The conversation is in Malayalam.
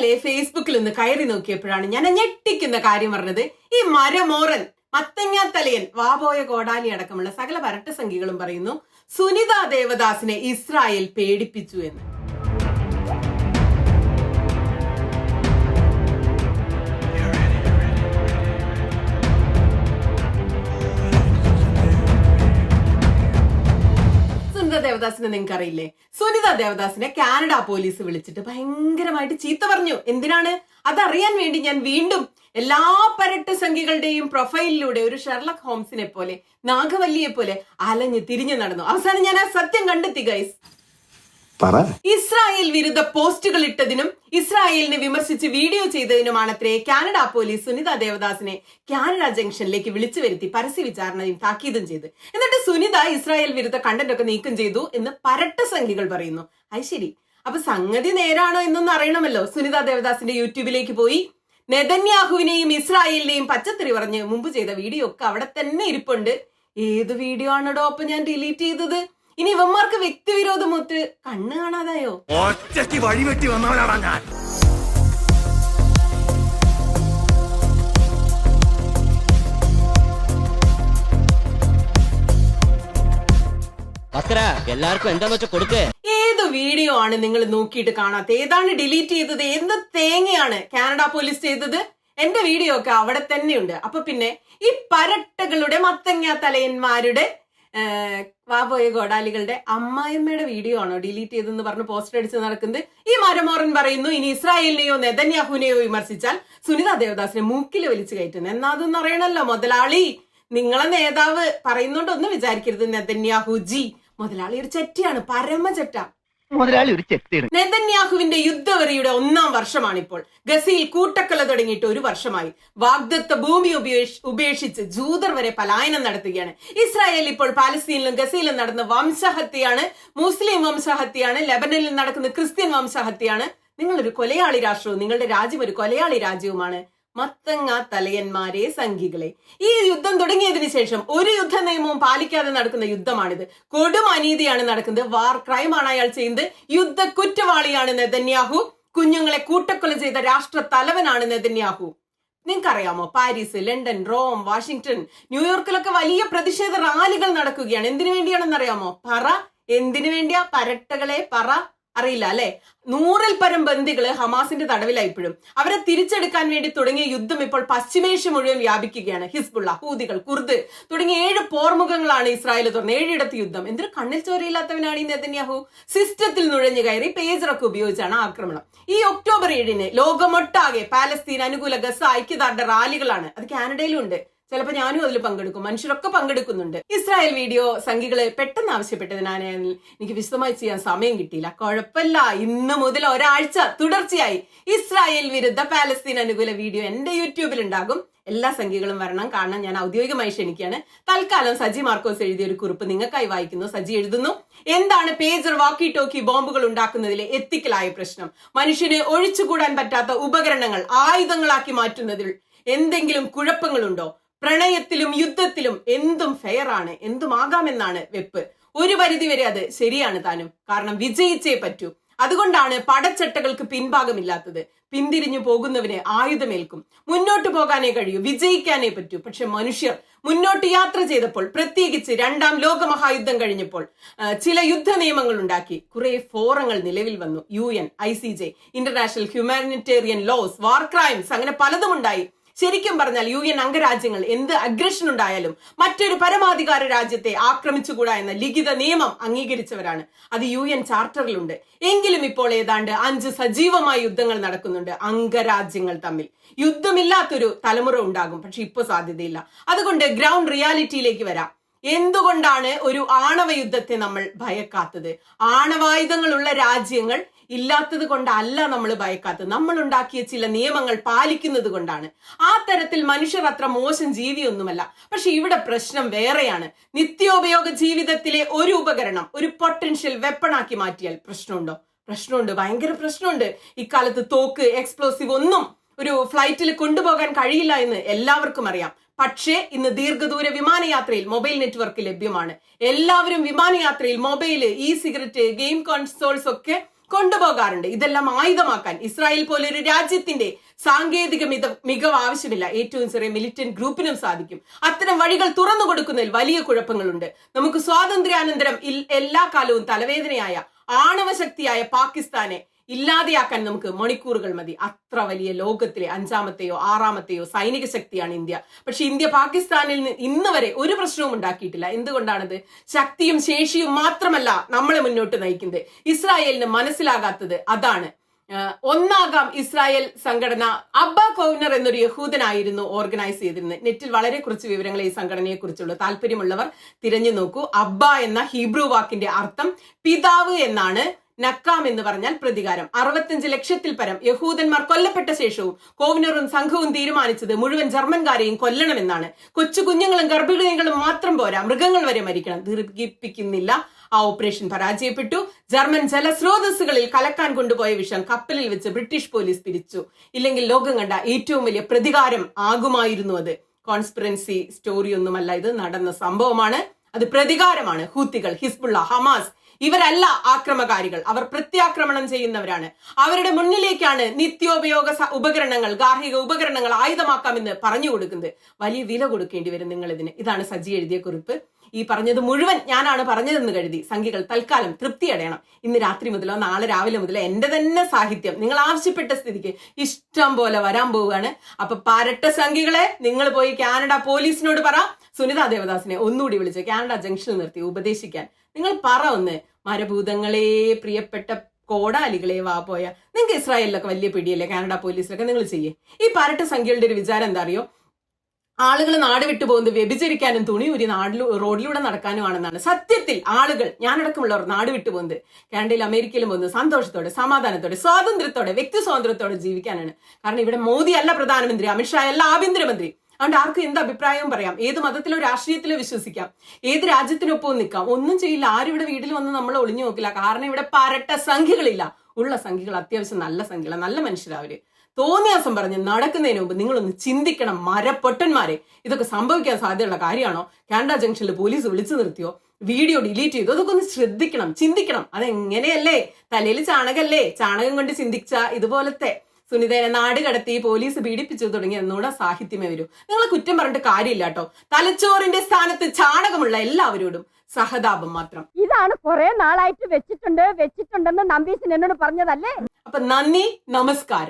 ഇന്നലെ ഫേസ്ബുക്കിൽ നിന്ന് കയറി നോക്കിയപ്പോഴാണ് ഞാൻ ഞെട്ടിക്കുന്ന കാര്യം പറഞ്ഞത്. ഈ മരമോറൻ മത്തങ്ങ തലയൻ വാബോയ കോടാലി അടക്കമുള്ള സകല വരട്ട സംഖ്യകളും പറയുന്നു സുനിത ദേവദാസിനെ ഇസ്രായേൽ പേടിപ്പിച്ചു എന്ന്. ദേവദാസിനെ നിങ്ങൾക്ക് അറിയില്ലേ സുനിത ദേവദാസിനെ കാനഡ പോലീസ് വിളിച്ചിട്ട് ഭയങ്കരമായിട്ട് ചീത്ത പറഞ്ഞു. എന്തിനാണ്? അതറിയാൻ വേണ്ടി ഞാൻ വീണ്ടും എല്ലാ പരട്ട് സംഖ്യകളുടെയും പ്രൊഫൈലിലൂടെ ഒരു ഷെർലക് ഹോംസിനെ പോലെ നാഗവല്ലിയെ പോലെ അലഞ്ഞ് തിരിഞ്ഞു നടന്നു. അവസാനം ഞാൻ ആ സത്യം കണ്ടെത്തി ഗൈസ് പറ. ഇസ്രായേൽ വിരുദ്ധ പോസ്റ്റുകൾ ഇട്ടതിനും ഇസ്രായേലിനെ വിമർശിച്ച് വീഡിയോ ചെയ്തതിനുമാണത്രേ കാനഡ പോലീസ് സുനിത ദേവദാസിനെ കാനഡ ജംഗ്ഷനിലേക്ക് വിളിച്ചു വരുത്തി പരസ്യ വിചാരണയും താക്കീതും ചെയ്തു. എന്നിട്ട് സുനിത ഇസ്രായേൽ വിരുദ്ധ കണ്ടന്റ് ഒക്കെ നീക്കം ചെയ്തു എന്ന് പരട്ട സംഖ്യകൾ പറയുന്നു. അത് ശരി. അപ്പൊ സംഗതി നേരാണോ എന്നൊന്നും അറിയണമല്ലോ. സുനിത ദേവദാസിന്റെ യൂട്യൂബിലേക്ക് പോയി. നെതന്യാഹുവിനെയും ഇസ്രായേലിനെയും പച്ചത്തറി പറഞ്ഞ് മുമ്പ് ചെയ്ത വീഡിയോ ഒക്കെ അവിടെ തന്നെ ഇരിപ്പുണ്ട്. ഏത് വീഡിയോ ആണോ അപ്പൊ ഞാൻ ഡിലീറ്റ് ചെയ്തത്? ഇനി ഇവന്മാർക്ക് വ്യക്തി വിരോധമൊത്ത് കണ്ണ് കാണാതായോ? ഒറ്റയ്ക്ക് വഴിവെട്ടി വന്നവനാടാ ഞാൻ. എല്ലാവർക്കും എന്താന്ന് വെച്ചാൽ കൊടുക്കേ. ഏത് വീഡിയോ ആണ് നിങ്ങൾ നോക്കിയിട്ട് കാണാത്ത? ഏതാണ് ഡിലീറ്റ് ചെയ്തത്? എന്ത് തേങ്ങയാണ് കാനഡ പോലീസ് ചെയ്തത്? എന്റെ വീഡിയോ ഒക്കെ അവിടെ തന്നെയുണ്ട്. അപ്പൊ പിന്നെ ഈ പരട്ടകളുടെ മത്തങ്ങ തലയന്മാരുടെ വാപോയ ഗോഡാലികളുടെ അമ്മായിമ്മയുടെ വീഡിയോ ആണോ ഡിലീറ്റ് ചെയ്തെന്ന് പറഞ്ഞ് പോസ്റ്റർ അടിച്ച് നടക്കുന്നത്? ഈ മരമോറൻ പറയുന്നു ഇനി ഇസ്രായേലിനെയോ നെതന്യാഹുവിനെയോ വിമർശിച്ചാൽ സുനിത ദേവദാസിനെ മൂക്കിൽ വലിച്ചു കയറ്റുന്നു എന്നാ അതൊന്നും അറിയണല്ലോ മുതലാളി. നിങ്ങളെ നേതാവ് പറയുന്നോണ്ടൊന്നും വിചാരിക്കരുത് നെതന്യാഹു ജി മുതലാളി ഒരു ചെറ്റിയാണ് പരമ ചെറ്റ മുതലാളി ഒരു ചെത്തിയാണ് നെതന്യാഹുവിന്റെ യുദ്ധവെറിയുടെ ഒന്നാം വർഷമാണിപ്പോൾ. ഗസയിൽ കൂട്ടക്കൊല തുടങ്ങിയിട്ട് ഒരു വർഷമായി. വാഗ്ദത്ത ഭൂമി ഉപേക്ഷിച്ച് ജൂതർ വരെ പലായനം നടത്തുകയാണ്. ഇസ്രായേൽ ഇപ്പോൾ പാലസ്തീനിലും ഗസയിലും നടന്ന വംശഹത്യയാണ്. മുസ്ലിം വംശഹത്യയാണ്. ലെബനനിൽ നടക്കുന്ന ക്രിസ്ത്യൻ വംശഹത്യയാണ്. നിങ്ങളൊരു കൊലയാളി രാഷ്ട്രവും നിങ്ങളുടെ രാജ്യം ഒരു കൊലയാളി രാജ്യവുമാണ്. മത്തങ്ങ തലയന്മാരെ സംഘികളെ. ഈ യുദ്ധം തുടങ്ങിയതിനു ശേഷം ഒരു യുദ്ധ നിയമവും പാലിക്കാതെ നടക്കുന്ന യുദ്ധമാണിത്. കൊടും അനീതിയാണ് നടക്കുന്നത്. വാർ ക്രൈമാണ് അയാൾ ചെയ്യുന്നത്. യുദ്ധ കുറ്റവാളിയാണ് നെതന്യാഹു. കുഞ്ഞുങ്ങളെ കൂട്ടക്കൊല ചെയ്ത രാഷ്ട്ര തലവനാണ് നെതന്യാഹു. നിങ്ങൾക്കറിയാമോ? പാരീസ് ലണ്ടൻ റോം വാഷിംഗ്ടൺ ന്യൂയോർക്കിലൊക്കെ വലിയ പ്രതിഷേധ റാലികൾ നടക്കുകയാണ്. എന്തിനു വേണ്ടിയാണെന്ന് അറിയാമോ പറ. എന്തിനു വേണ്ടിയാ? പരട്ടകളെ പറ. അറിയില്ല അല്ലെ? നൂറിൽ പരം ബന്ദികൾ ഹമാസിന്റെ തടവിലായി ഇപ്പോഴും. അവരെ തിരിച്ചെടുക്കാൻ വേണ്ടി തുടങ്ങിയ യുദ്ധം ഇപ്പോൾ പശ്ചിമേഷ്യ മുഴുവൻ വ്യാപിക്കുകയാണ്. ഹിസ്ബുള്ള ഹൂതികൾ കുർദ് തുടങ്ങിയ ഏഴ് പോർമുഖങ്ങളാണ് ഇസ്രായേൽ തുറന്ന് ഏഴിടത്ത് യുദ്ധം. എന്തൊരു കണ്ണിൽ ചോരയില്ലാത്തവനാണ് ഈ നെതന്യാഹു? സിസ്റ്റത്തിൽ നുഴഞ്ഞു കയറി പേജറൊക്കെ ഉപയോഗിച്ചാണ് ആക്രമണം. ഈ ഒക്ടോബർ ഏഴിന് ലോകമൊട്ടാകെ പാലസ്തീൻ അനുകൂല ഗസ ഐക്യദാർഢ്യ റാലികളാണ്. അത് കാനഡയിലും ഉണ്ട്. ചിലപ്പോൾ ഞാനും അതിൽ പങ്കെടുക്കും. മനുഷ്യരൊക്കെ പങ്കെടുക്കുന്നുണ്ട്. ഇസ്രായേൽ വീഡിയോ സംഘികളെ പെട്ടെന്ന് ആവശ്യപ്പെട്ടതിനാണ് എനിക്ക് വിശദമായി ചെയ്യാൻ സമയം കിട്ടിയില്ല. കുഴപ്പമില്ല. ഇന്ന് മുതൽ ഒരാഴ്ച തുടർച്ചയായി ഇസ്രായേൽ വിരുദ്ധ പാലസ്തീൻ അനുകൂല വീഡിയോ എന്റെ യൂട്യൂബിൽ ഉണ്ടാകും. എല്ലാ സംഖ്യകളും വരണം. കാരണം ഞാൻ ഔദ്യോഗികമായി ക്ഷണിക്കുകയാണ്. തൽക്കാലം സജി മാർക്കോസ് എഴുതിയ ഒരു കുറിപ്പ് നിങ്ങൾക്കായി വായിക്കുന്നു. സജി എഴുതുന്നു എന്താണ് പേജർ വാക്കി ടോക്കി ബോംബുകൾ ഉണ്ടാക്കുന്നതിലെ എത്തിക്കലായ പ്രശ്നം? മനുഷ്യനെ ഒഴിച്ചുകൂടാൻ പറ്റാത്ത ഉപകരണങ്ങൾ ആയുധങ്ങളാക്കി മാറ്റുന്നതിൽ എന്തെങ്കിലും കുഴപ്പങ്ങളുണ്ടോ? പ്രണയത്തിലും യുദ്ധത്തിലും എന്തും ഫെയർ ആണ് എന്തുമാകാമെന്നാണ് വെപ്പ്. ഒരു പരിധി വരെ അത് ശരിയാണ് താനും. കാരണം വിജയിച്ചേ പറ്റൂ. അതുകൊണ്ടാണ് പടച്ചട്ടകൾക്ക് പിൻഭാഗമില്ലാത്തത്. പിന്തിരിഞ്ഞു പോകുന്നവന് ആയുധമേൽക്കും. മുന്നോട്ട് പോകാനേ കഴിയൂ വിജയിക്കാനേ പറ്റൂ. പക്ഷെ മനുഷ്യർ മുന്നോട്ട് യാത്ര ചെയ്തപ്പോൾ പ്രത്യേകിച്ച് രണ്ടാം ലോകമഹായുദ്ധം കഴിഞ്ഞപ്പോൾ ചില യുദ്ധ നിയമങ്ങൾ ഉണ്ടാക്കി. കുറെ ഫോറങ്ങൾ നിലവിൽ വന്നു. U N I C J international humanitarian laws war crimes അങ്ങനെ പലതും ഉണ്ടായി. ശരിക്കും പറഞ്ഞാൽ യു എൻ അംഗരാജ്യങ്ങൾ എന്ത് അഗ്രഷൻ ഉണ്ടായാലും മറ്റൊരു പരമാധികാര രാജ്യത്തെ ആക്രമിച്ചുകൂടാ എന്ന ലിഖിത നിയമം അംഗീകരിച്ചവരാണ്. അത് യു എൻ ചാർട്ടറിലുണ്ട്. എങ്കിലും ഇപ്പോൾ ഏതാണ്ട് അഞ്ച് സജീവമായ യുദ്ധങ്ങൾ നടക്കുന്നുണ്ട് അംഗരാജ്യങ്ങൾ തമ്മിൽ. യുദ്ധമില്ലാത്തൊരു തലമുറ ഉണ്ടാകും പക്ഷെ ഇപ്പൊ സാധ്യതയില്ല. അതുകൊണ്ട് ഗ്രൗണ്ട് റിയാലിറ്റിയിലേക്ക് വരാം. എന്തുകൊണ്ടാണ് ഒരു ആണവ യുദ്ധത്തെ നമ്മൾ ഭയക്കാത്തത്? ആണവായുധങ്ങളുള്ള രാജ്യങ്ങൾ ഇല്ലാത്തത് കൊണ്ടല്ല നമ്മൾ ഭയക്കാത്തത്. നമ്മൾ ഉണ്ടാക്കിയ ചില നിയമങ്ങൾ പാലിക്കുന്നത് കൊണ്ടാണ്. ആ തരത്തിൽ മനുഷ്യർ അത്ര മോശം ജീവിയൊന്നുമല്ല. പക്ഷെ ഇവിടെ പ്രശ്നം വേറെയാണ്. നിത്യോപയോഗ ജീവിതത്തിലെ ഒരു ഉപകരണം ഒരു പൊട്ടൻഷ്യൽ വെപ്പണാക്കി മാറ്റിയാൽ പ്രശ്നമുണ്ടോ? പ്രശ്നമുണ്ട്. ഭയങ്കര പ്രശ്നമുണ്ട്. ഇക്കാലത്ത് തോക്ക് എക്സ്പ്ലോസീവ് ഒന്നും ഒരു ഫ്ലൈറ്റിൽ കൊണ്ടുപോകാൻ കഴിയില്ല എന്ന് എല്ലാവർക്കും അറിയാം. പക്ഷേ ഇന്ന് ദീർഘദൂര വിമാനയാത്രയിൽ മൊബൈൽ നെറ്റ്വർക്ക് ലഭ്യമാണ്. എല്ലാവരും വിമാനയാത്രയിൽ mobile e cigarette game consoles ഒക്കെ കൊണ്ടുപോകാറുണ്ട്. ഇതെല്ലാം ആയുധമാക്കാൻ. ഇസ്രായേൽ പോലൊരു രാജ്യത്തിന്റെ സാങ്കേതിക മിത മികവ് ആവശ്യമില്ല. ഏറ്റവും ചെറിയ മിലിറ്റന്റ് ഗ്രൂപ്പിനും സാധിക്കും. അത്തരം വഴികൾ തുറന്നു കൊടുക്കുന്നതിൽ വലിയ കുഴപ്പങ്ങളുണ്ട്. നമുക്ക് സ്വാതന്ത്ര്യാനന്തരം എല്ലാ കാലവും തലവേദനയായ ആണവശക്തിയായ പാകിസ്ഥാനെ ഇല്ലാതെയാക്കാൻ നമുക്ക് മണിക്കൂറുകൾ മതി. അത്ര വലിയ ലോകത്തിലെ അഞ്ചാമത്തെയോ ആറാമത്തെയോ സൈനിക ശക്തിയാണ് ഇന്ത്യ. പക്ഷെ ഇന്ത്യ പാകിസ്ഥാനിൽ നിന്ന് ഇന്ന് വരെ ഒരു പ്രശ്നവും ഉണ്ടാക്കിയിട്ടില്ല. എന്തുകൊണ്ടാണത്? ശക്തിയും ശേഷിയും മാത്രമല്ല നമ്മളെ മുന്നോട്ട് നയിക്കുന്നത്. ഇസ്രായേലിന് മനസ്സിലാകാത്തത് അതാണ്. ഒന്നാകാം ഇസ്രായേൽ സംഘടന അബ്ബ കൗനർ എന്നൊരു യഹൂദനായിരുന്നു ഓർഗനൈസ് ചെയ്തിരുന്നത്. നെറ്റിൽ വളരെ കുറച്ച് വിവരങ്ങൾ ഈ സംഘടനയെ കുറിച്ചുള്ള താല്പര്യമുള്ളവർ തിരഞ്ഞു നോക്കൂ. അബ്ബ എന്ന ഹീബ്രു വാക്കിന്റെ അർത്ഥം പിതാവ് എന്നാണ് നക്കാം എന്ന് പറഞ്ഞാൽ പ്രതികാരം. അറുപത്തിയഞ്ച് ലക്ഷത്തിൽ പരം യഹൂദന്മാർ കൊല്ലപ്പെട്ട ശേഷവും കോവിനറും സംഘവും തീരുമാനിച്ചത് മുഴുവൻ ജർമ്മൻകാരെയും കൊല്ലണമെന്നാണ്. കൊച്ചു കുഞ്ഞുങ്ങളും ഗർഭിണികളും മാത്രം പോരാ മൃഗങ്ങൾ വരെ മരിക്കണം. ദീർഘിപ്പിക്കുന്നില്ല. ആ ഓപ്പറേഷൻ പരാജയപ്പെട്ടു. ജർമ്മൻ ജലസ്രോതസ്സുകളിൽ കലക്കാൻ കൊണ്ടുപോയ വിഷം കപ്പലിൽ വെച്ച് ബ്രിട്ടീഷ് പോലീസ് പിരിച്ചു ഇല്ലെങ്കിൽ ലോകം കണ്ട ഏറ്റവും വലിയ പ്രതികാരം ആകുമായിരുന്നു അത്. കോൺസ്പിറൻസി സ്റ്റോറി ഒന്നുമല്ല ഇത്. നടന്ന സംഭവമാണ്. അത് പ്രതികാരമാണ്. ഹൂത്തികൾ ഹിസ്ബുള്ള ഹമാസ് ഇവരല്ല ആക്രമകാരികൾ. അവർ പ്രത്യാക്രമണം ചെയ്യുന്നവരാണ്. അവരുടെ മുന്നിലേക്കാണ് നിത്യോപയോഗ ഉപകരണങ്ങൾ ഗാർഹിക ഉപകരണങ്ങൾ ആയുധമാക്കാമെന്ന് പറഞ്ഞു കൊടുക്കുന്നത്. വലിയ വില കൊടുക്കേണ്ടി വരും നിങ്ങൾ ഇതിന് ഇതാണ് സജി എഴുതിയ കുറിപ്പ്. ഈ പറഞ്ഞത് മുഴുവൻ ഞാനാണ് പറഞ്ഞതെന്ന് കരുതി സംഖ്യകൾ തൽക്കാലം തൃപ്തി അടയണം. ഇന്ന് രാത്രി മുതലോ നാളെ രാവിലെ മുതലോ എന്റെ തന്നെ സാഹിത്യം. നിങ്ങൾ ആവശ്യപ്പെട്ട സ്ഥിതിക്ക് ഇഷ്ടം പോലെ വരാൻ പോവുകയാണ്. അപ്പൊ പരട്ട സംഖ്യകളെ നിങ്ങൾ പോയി കാനഡ പോലീസിനോട് പറ. സുനിത ദേവദാസിനെ ഒന്നുകൂടി വിളിച്ച് കാനഡ ജംഗ്ഷനിൽ നിർത്തി ഉപദേശിക്കാൻ. നിങ്ങൾ പറ ഒന്ന്. മരഭൂതങ്ങളെ പ്രിയപ്പെട്ട കോടാലികളെ വാ പോയ. നിങ്ങൾക്ക് ഇസ്രായേലിലൊക്കെ വലിയ പിടിയല്ലേ? കാനഡ പോലീസിലൊക്കെ നിങ്ങൾ ചെയ്യേ. ഈ പരട്ട സംഖ്യകളുടെ ഒരു വിചാരം എന്താ അറിയോ? ആളുകൾ നാട് വിട്ടു പോകുന്നത് വ്യഭിചരിക്കാനും തുണി ഊരി നാട്ടിൽ റോഡിലൂടെ നടക്കാനുമാണെന്നാണ് സത്യത്തിൽ ആളുകൾ ഞാനടക്കമുള്ളവർ നാട് വിട്ടു പോകുന്നത് കാനഡയിൽ അമേരിക്കയിലും പോകുന്നത് സന്തോഷത്തോടെ സമാധാനത്തോടെ സ്വാതന്ത്ര്യത്തോടെ വ്യക്തി സ്വാതന്ത്ര്യത്തോടെ ജീവിക്കാനാണ്. കാരണം ഇവിടെ മോദി അല്ല പ്രധാനമന്ത്രി അമിത്ഷാ അല്ല ആഭ്യന്തരമന്ത്രി. അതുകൊണ്ട് ആർക്കും എന്ത് അഭിപ്രായവും പറയാം. ഏത് മതത്തിലോ രാഷ്ട്രീയത്തിലോ വിശ്വസിക്കാം. ഏത് രാജ്യത്തിനൊപ്പം നിൽക്കാം. ഒന്നും ചെയ്യില്ല. ആരും ഇവിടെ വീട്ടിൽ വന്ന് നമ്മൾ ഒളിഞ്ഞു നോക്കില്ല. കാരണം ഇവിടെ പരട്ട സംഖ്യകളില്ല. ഉള്ള സംഖ്യകൾ അത്യാവശ്യം നല്ല സംഖ്യകളാണ് നല്ല മനുഷ്യരാവര് തോന്നിയാസം പറഞ്ഞ് നടക്കുന്നതിന് മുമ്പ് നിങ്ങളൊന്ന് ചിന്തിക്കണം. മരപ്പൊട്ടന്മാരെ. ഇതൊക്കെ സംഭവിക്കാൻ സാധ്യതയുള്ള കാര്യമാണോ? കാനഡ ജംഗ്ഷനിൽ പോലീസ് വിളിച്ചു നിർത്തിയോ? വീഡിയോ ഡിലീറ്റ് ചെയ്തോ? അതൊക്കെ ഒന്ന് ശ്രദ്ധിക്കണം. ചിന്തിക്കണം. അതെങ്ങനെയല്ലേ? തലയിൽ ചാണകല്ലേ? ചാണകം കൊണ്ട് ചിന്തിച്ച ഇതുപോലത്തെ സുനിതയെ നാട് കടത്തി പോലീസ് പീഡിപ്പിച്ചു തുടങ്ങി എന്നൂടെ സാഹിത്യമേ വരൂ. നിങ്ങൾ കുറ്റം പറഞ്ഞിട്ട് കാര്യമില്ല കേട്ടോ. തലച്ചോറിന്റെ സ്ഥാനത്ത് ചാണകമുള്ള എല്ലാവരോടും സഹതാപം മാത്രം. ഇതാണ് കുറെ നാളായിട്ട് വെച്ചിട്ടുണ്ട് വെച്ചിട്ടുണ്ടെന്ന് നമ്പീശൻ എന്നോട് പറഞ്ഞതല്ലേ? അപ്പൊ നന്ദി നമസ്കാരം.